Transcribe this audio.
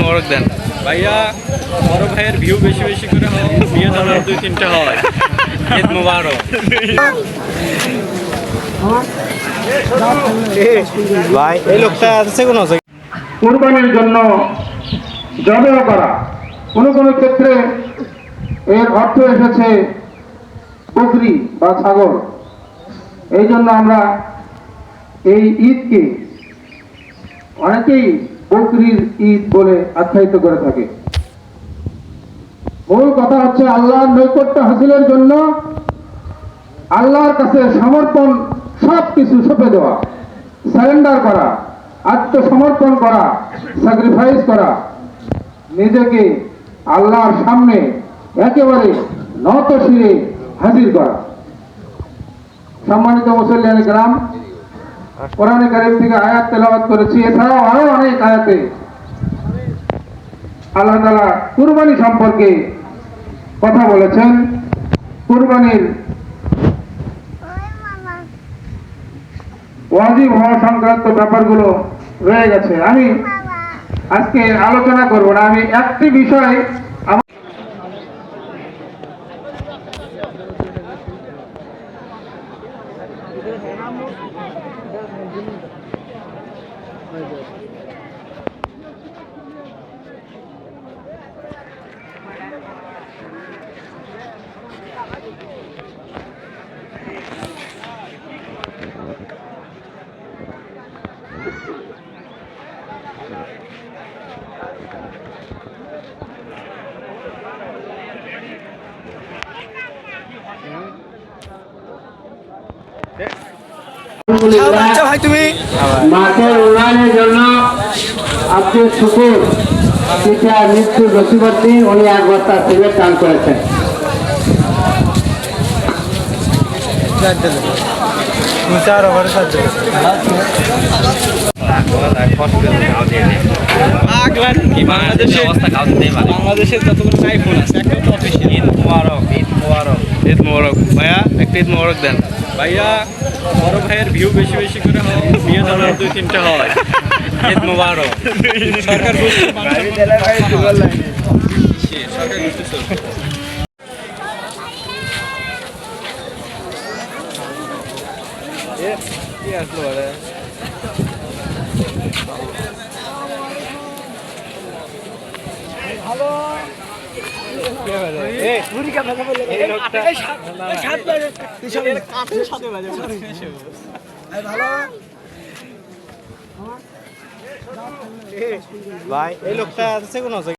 মোবারক দেন। ভাইয়া বড় ভাইয়ের ভিউ বেশি বেশি করে হয় বিয়ে যেন দুই তিনটা হয়। ঈদ মোবারক। ভাই এই লোকটা আছে কোন আছে কোরবানির জন্য জবেও করা। কোনো কোনো ক্ষেত্রে এর অর্থ এসেছে বকরি বা ছাগল। এই জন্য আমরা এই ঈদকে অনেকেই বকরির ঈদ বলে আখ্যায়িত করে থাকে। মূল কথা হচ্ছে আল্লাহর নৈকট্য হাসিলের জন্য আল্লাহর কাছে সমর্পণ সব কিছু সঁপে দেওয়া, সারেন্ডার করা, আত্মসমর্পণ করা স্যাক্রিফাইস করা, নিজেকে আল্লাহর সামনে একেবারে নত শিরে হাজির করা। সম্মানিত মুসল্লিয়ান গ্রাম কোরআনে কারিম থেকে আয়াত তেলাওয়াত করেছি। এছাড়াও আরও অনেক আয়াতে। আল্লাহ তালা কুরবানি সম্পর্কে কথা বলেছেন। কুরবানির ওয়াজিব হওয়া সংক্রান্ত ব্যাপারগুলো রয়ে গেছে। আমি আজকে আলোচনা করব না। আমি একটি বিষয় আমার ভাই তুমি মাঠের উন্নয়নের জন্য আব্দুল শুকুর পিতা মৃত্যুর রসিবর্তী উনি এক বস্তা সিমেন্ট দান করেছেন চার ওভার সাহায্য বাংলাদেশের যতগুলো আইফোন আছে ঈদ মোবারক ঈদ মোবারক ঈদ মোবারক ভাইয়া একটা ঈদ মোবারক দেন ভাইয়া বড় ভাইয়ের ভিউ বেশি বেশি করে হয় বিয়ে যেন দুই তিনটা হয় ঈদ মোবারক সরকার সরকার কি আসলো ভাই এই লোকটা আছে কোনো